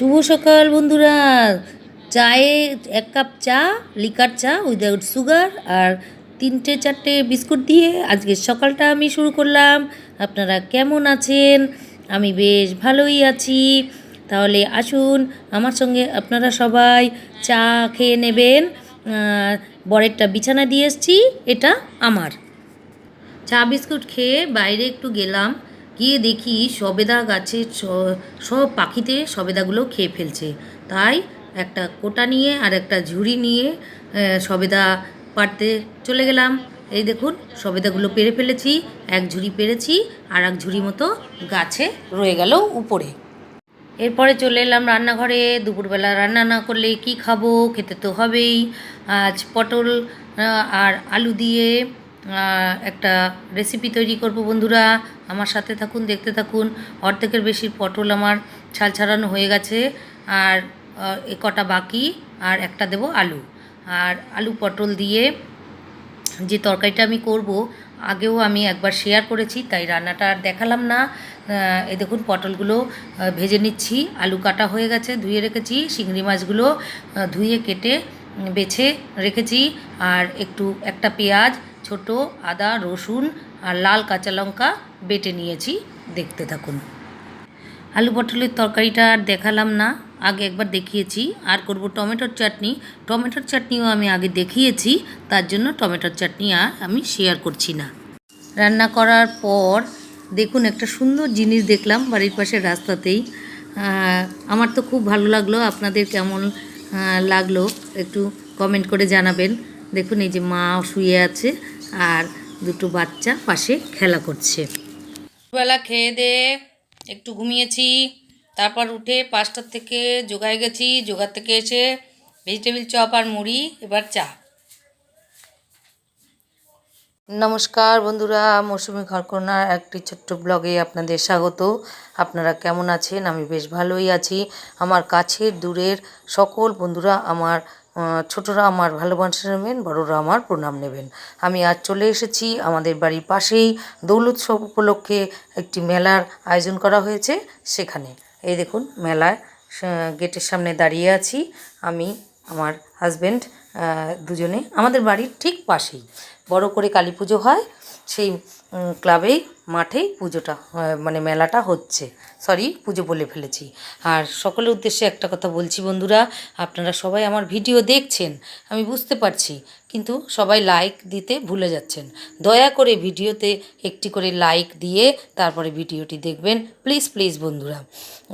শুভ সকাল, বন্ধুরা। চায়ে এক কাপ চা, লিকার চা উইদাউট সুগার আর তিনটে, চারটে বিস্কুট দিয়ে আজকে সকালটা আমি শুরু করলাম। আপনারা কেমন আছেন? আমি বেশ ভালোই আছি। তাহলে আসুন, আমার সঙ্গে আপনারা সবাই চা খেয়ে নেবেন। বরেরটা বিছানা দিয়ে এসছি, এটা আমার। চা বিস্কুট খেয়ে বাইরে একটু গেলাম। গিয়ে দেখি সবেদা গাছের স- সব পাখিতে সবেদাগুলো খেয়ে ফেলছে। তাই একটা কোটা নিয়ে আর একটা ঝুড়ি নিয়ে সবেদা পাড়তে চলে গেলাম। এই দেখুন, সবেদাগুলো পেরে ফেলেছি, এক ঝুড়ি পেরেছি আর এক ঝুড়ি মতো গাছে রয়ে গেল উপরে। এরপরে চলে এলাম রান্নাঘরে, দুপুরবেলা রান্না না করলে কি খাব, খেতে তো হবেই। আজ পটল আর আলু দিয়ে একটা রেসিপি তৈরি করব বন্ধুরা। আমার সাথে থাকুন, দেখতে থাকুন। অর্ধেকের বেশি পটল আমার ছাল ছাড়ানো হয়ে গেছে। আর এ কটা বাকি, আর একটা দেব আলু। আর আলু পটল দিয়ে যে তরকারিটা আমি করব, আগেও আমি একবার শেয়ার করেছি, তাই রান্নাটা আর দেখালাম না। এই দেখুন পটলগুলো ভেজে নিচ্ছি। আলু কাটা হয়ে গেছে, ধুয়ে রেখেছি চিংড়ি মাছগুলো ধুয়ে কেটে, বেছে রেখেছি। আর একটু একটা পেঁয়াজ ছোট, আদা, রসুন আর লাল কাঁচা লঙ্কা বেটে নিয়েছি। দেখতে থাকুন। আলু পটলের তরকারিটা আর দেখালাম না। আগে একবার দেখিয়েছি। আর করব টমেটোর চাটনি। টমেটোর চাটনিও আমি আগে দেখিয়েছি। তার জন্য টমেটোর চাটনি আর আমি শেয়ার করছি না। রান্না করার পর দেখুন একটা সুন্দর জিনিস দেখলাম বাড়ির পাশের রাস্তাতেই। আমার তো খুব ভালো লাগল। আপনাদের কেমন লাগল একটু কমেন্ট করে জানাবেন। দেখুন এই যে মা শুয়ে আছে। আর দুটো বাচ্চা পাশে খেলা করছে। বেলা খেয়ে দিয়ে একটু ঘুমিয়েছি তারপর উঠে পাঁচটার থেকে যোগায় গেছি যোগার থেকে এসে ভেজিটেবিল চপ আর মুড়ি এবার চা। নমস্কার বন্ধুরা মৌসুমি ঘরকোনার একটি ছোট্ট ব্লগে আপনাদের স্বাগত। আপনারা কেমন আছেন? আমি বেশ ভালোই আছি। আমার কাছের দূরের সকল বন্ধুরা আমার ছোটরা আমার ভালোবাসা নেবেন, বড়রা আমার প্রণাম নেবেন। আমি আজ চলে এসেছি আমাদের বাড়ির পাশেই দোল উৎসব উপলক্ষে একটি মেলার আয়োজন করা হয়েছে সেখানে। এই দেখুন, মেলায় গেটের সামনে দাঁড়িয়ে আছি আমি, আমার হাজব্যান্ড দুজনে। আমাদের বাড়ির ঠিক পাশেই। বড় করে কালী পুজো হয়, সেই ক্লাবেই মাঠেই পুজোটা মানে মেলাটা হচ্ছে। সরি পুজো বলে ফেলেছি। আর সকলের উদ্দেশ্যে একটা কথা বলছি বন্ধুরা, আপনারা সবাই আমার ভিডিও দেখছেন, আমি বুঝতে পারছি। কিন্তু সবাই লাইক দিতে ভুলে যাচ্ছেন। দয়া করে ভিডিওতে একটি করে লাইক দিয়ে তারপরে ভিডিওটি দেখবেন। প্লিজ প্লিজ বন্ধুরা,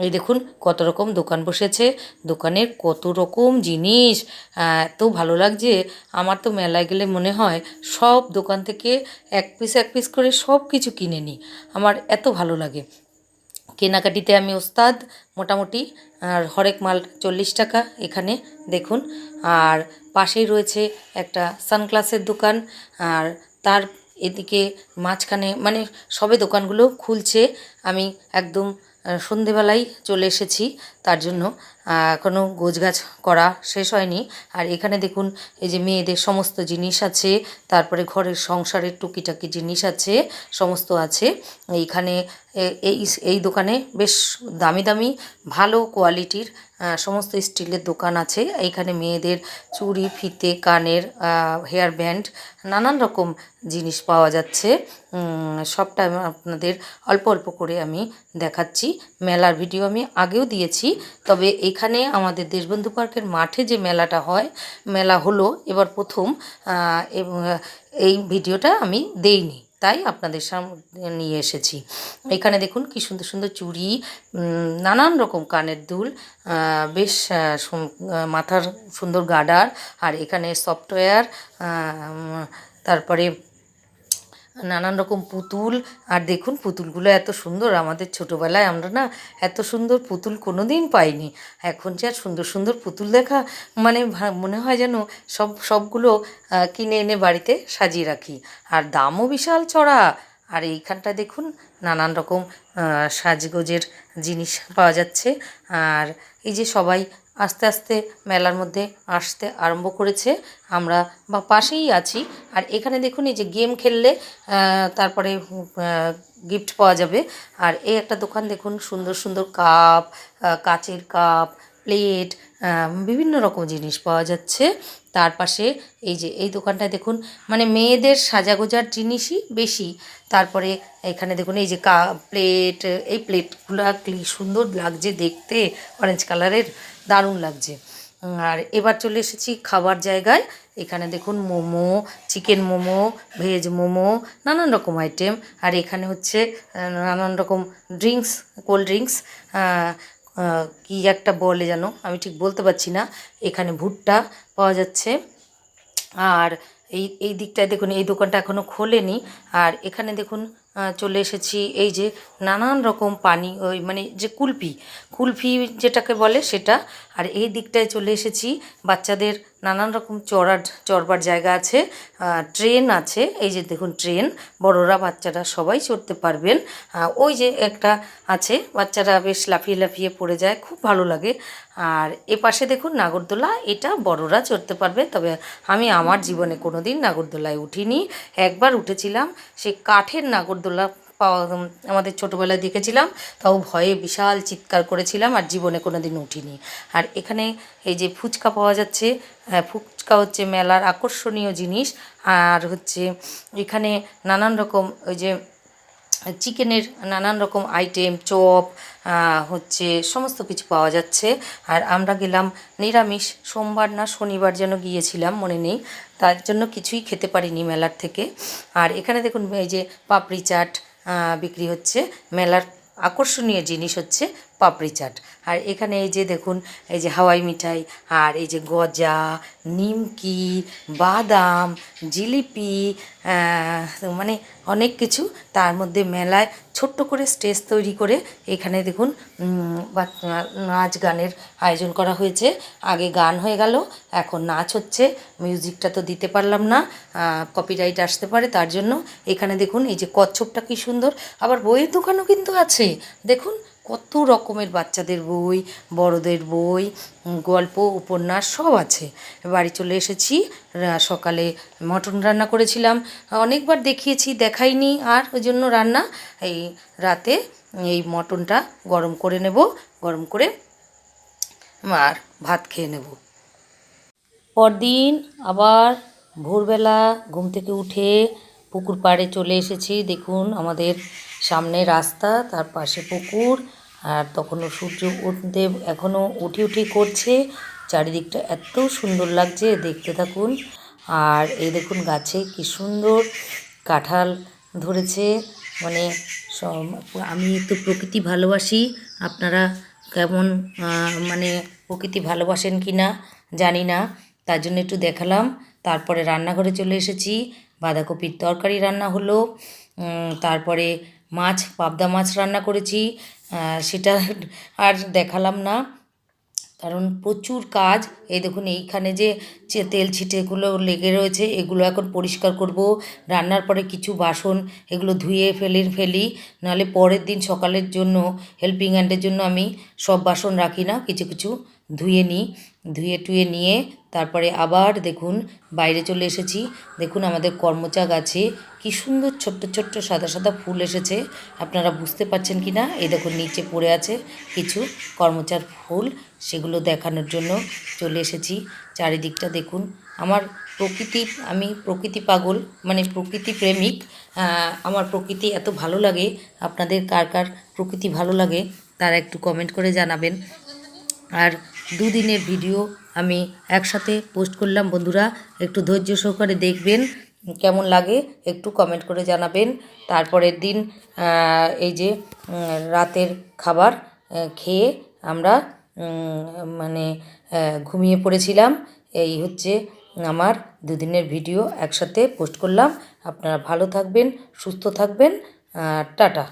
এই দেখুন কত রকম দোকান বসেছে। দোকানের কত রকম জিনিস। এত ভালো লাগছে। আমার তো মেলায় গেলে মনে হয় সব দোকান থেকে এক পিস এক পিস করে সব কিছু কিনে নিই। আমার এত ভালো লাগে। কেনাকাটিতে আমি ওস্তাদ, মোটামুটি, আর হরেক মাল চল্লিশ টাকা এখানে, দেখুন। আর পাশেই রয়েছে একটা সানগ্লাসের দোকান, আর তার এদিকে মাঝখানে মানে সবে দোকানগুলো খুলছে। আমি একদম সন্ধেবেলায় চলে এসেছি, তার জন্য। এখনও গোছগাছ করা শেষ হয়নি। আর এখানে দেখুন, এই যে মেয়েদের সমস্ত জিনিস আছে, তারপরে ঘরের সংসারের টুকিটাকি জিনিস আছে, সমস্ত আছে। এইখানে এই এই দোকানে বেশ দামি দামি, ভালো কোয়ালিটির সমস্ত স্টিলের দোকান আছে। এইখানে মেয়েদের চুড়ি, ফিতে, কানের হেয়ার ব্যান্ড, নানান রকম জিনিস পাওয়া যাচ্ছে। সবটা আপনাদের অল্প অল্প করে আমি দেখাচ্ছি। মেলার ভিডিও আমি আগেও দিয়েছি, তবে এখানে আমাদের দেশবন্ধু পার্কের মাঠে যে মেলাটা হয়, মেলা হলো, এবার প্রথম এই ভিডিওটা আমি দেইনি, তাই আপনাদের সামনে নিয়ে এসেছি। এখানে দেখুন কি সুন্দর সুন্দর চুড়ি নানান রকম কানের দুল বেশ মাথার সুন্দর গার্ডার আর এখানে সফটওয়্যার তারপরে নানান রকম পুতুল। আর দেখুন, পুতুলগুলো এত সুন্দর। আমাদের ছোটোবেলায় আমরা না এত সুন্দর পুতুল কোনো দিন পাইনি। এখন যে আর সুন্দর সুন্দর পুতুল দেখা মানে মনে হয় যেন সব, সবগুলো কিনে এনে বাড়িতে সাজিয়ে রাখি। আর দামও বিশাল চড়া। আর এইখানটা দেখুন নানান রকম সাজগোজের জিনিস পাওয়া যাচ্ছে। আর এই যে সবাই আস্তে আস্তে মেলার মধ্যে আসতে আরম্ভ করেছে, আমরা বা পাশেই আছি। আর এখানে দেখুন, এই যে গেম খেললে তারপরে গিফট পাওয়া যাবে। আর এই একটা দোকান দেখুন, সুন্দর সুন্দর কাপ কাচের কাপ প্লেট বিভিন্ন রকম জিনিস পাওয়া যাচ্ছে। তার পাশে এই যে, এই দোকানটায় দেখুন মানে মেয়েদের সাজাগোজার জিনিসই বেশি। তারপরে এখানে দেখুন, এই যে কা প্লেট এই প্লেটগুলো কি সুন্দর লাগছে দেখতে। অরেঞ্জ কালারের দারুণ লাগছে। আর এবার চলে এসেছি খাবার জায়গায়। এখানে দেখুন, মোমো চিকেন মোমো ভেজ মোমো, নানান রকম আইটেম আর এখানে হচ্ছে নানান রকম ড্রিঙ্কস কোল্ড ড্রিঙ্কস কি একটা বলে যেন আমি ঠিক বলতে পারছি না। এখানে ভুট্টা পাওয়া যাচ্ছে। আর এই এই দিকটায় দেখুন, এই দোকানটা এখনও খোলেনি। আর এখানে দেখুন চলে এসেছি। এই যে নানান রকম পানি, ওই মানে যে কুলফি কুলফি যেটাকে বলে সেটা। আর এই দিকটায় চলে এসেছি। বাচ্চাদের নানান রকম চড়ার, চড়বার জায়গা আছে। ট্রেন আছে। এই যে দেখুন ট্রেন, বড়রা বাচ্চারা সবাই চড়তে পারবেন। ওই যে একটা আছে, বাচ্চারা বেশ লাফিয়ে লাফিয়ে পড়ে যায়, খুব ভালো লাগে। আর এ পাশে দেখুন নাগরদোলা, এটা বড়রা চড়তে পারবে। তবে আমি আমার জীবনে কোনো দিন নাগরদোলায় উঠিনি। একবার উঠেছিলাম সে কাঠের নাগরদোলা পাওয়া আমাদের ছোটোবেলায় দেখেছিলাম তাও ভয়ে বিশাল চিৎকার করেছিলাম আর জীবনে কোনো দিন উঠিনি। আর এখানে এই যে ফুচকা পাওয়া যাচ্ছে আহ, ফুচকা হচ্ছে মেলার আকর্ষণীয় জিনিস। আর হচ্ছে এখানে নানান রকম ওই যে চিকেনের নানান রকম আইটেম চপ হচ্ছে সমস্ত কিছু পাওয়া যাচ্ছে। আর আমরা গেলাম নিরামিষ, সোমবার না শনিবার যেন গিয়েছিলাম, মনে নেই। তার জন্য কিছুই খেতে পারিনি মেলার থেকে। আর এখানে দেখুন, এই যে পাপড়ি চাট বিক্রি হচ্ছে। মেলার আকর্ষণীয় জিনিস হচ্ছে পাপড়ি চাট। আর এখানে এই যে দেখুন, এই যে হাওয়াই মিঠাই, আর এই যে গজা, নিমকি, বাদাম, জিলিপি মানে অনেক কিছু তার মধ্যে মেলায় ছোট্ট করে স্টেজ তৈরি করে এখানে দেখুন নাচ গানের আয়োজন করা হয়েছে। আগে গান হয়ে গেল, এখন নাচ হচ্ছে। মিউজিকটা তো দিতে পারলাম না কপিরাইট আসতে পারে তার জন্য। এখানে দেখুন, এই যে কচ্ছপটা কি সুন্দর। আবার বইয়ের দোকানও কিন্তু আছে। দেখুন কত রকমের বাচ্চাদের বই, বড়দের বই গল্প, উপন্যাস সব আছে। বাড়ি চলে এসেছি সকালে মটন রান্না করেছিলাম। অনেকবার দেখিয়েছি, দেখাইনি, আর ওই জন্য রান্না, এই রাতে এই মটনটা গরম করে নেব, গরম করে আর ভাত খেয়ে নেব। পরদিন আবার ভোরবেলা ঘুম থেকে উঠে পুকুর পাড়ে চলে এসেছি। দেখুন, আমাদের সামনে রাস্তা, তার পাশে পুকুর, আর তখনও সূর্য উঠতে, এখনও উঠি উঠি করছে। চারিদিকটা এত সুন্দর লাগছে, দেখতে থাকুন। আর এই দেখুন, গাছে কি সুন্দর কাঁঠাল ধরেছে। মানে আমি তো প্রকৃতি ভালোবাসি। আপনারা কেমন মানে প্রকৃতি ভালোবাসেন কি না জানি না। তার জন্য একটু দেখালাম। তারপরে রান্নাঘরে চলে এসেছি। বাঁধাকপির তরকারি রান্না হলো তারপরে মাছ, পাবদা মাছ রান্না করেছি সেটা আর দেখালাম না। কারণ প্রচুর কাজ। এই দেখুন, এইখানে যে তেল ছিটেগুলো লেগে রয়েছে, এগুলো এখন পরিষ্কার করব। রান্নার পরে কিছু বাসন, এগুলো ধুয়ে ফেলে, ফেলি। নাহলে পরের দিন সকালের জন্য হেল্পিং হ্যান্ডের জন্য আমি সব বাসন রাখি না, কিছু কিছু। ধুয়ে নিই, ধুয়ে টুয়ে নিয়ে তারপরে আবার দেখুন বাইরে চলে এসেছি। দেখুন আমাদের কর্মচা গাছে কি সুন্দর ছোট্ট ছোট্ট সাদা সাদা ফুল এসেছে। আপনারা বুঝতে পারছেন কি না এই দেখুন নিচে পড়ে আছে কিছু কর্মচার ফুল, সেগুলো দেখানোর জন্য চলে এসেছি। চারিদিকটা দেখুন, আমার প্রকৃতি, আমি প্রকৃতি পাগল মানে প্রকৃতি প্রেমিক আমার প্রকৃতি এত ভালো লাগে, আপনাদের কার কার প্রকৃতি ভালো লাগে, তারা একটু কমেন্ট করে জানাবেন। আর দুদিনের ভিডিও আমি একসাথে পোস্ট করলাম। বন্ধুরা, একটু ধৈর্য সহকারে দেখবেন, কেমন লাগে একটু কমেন্ট করে জানাবেন। তারপরের দিন এই যে রাতের খাবার খেয়ে আমরা মানে ঘুমিয়ে পড়েছিলাম। এই হচ্ছে আমার দুদিনের ভিডিও একসাথে পোস্ট করলাম। আপনারা ভালো থাকবেন, সুস্থ থাকবেন টাটা।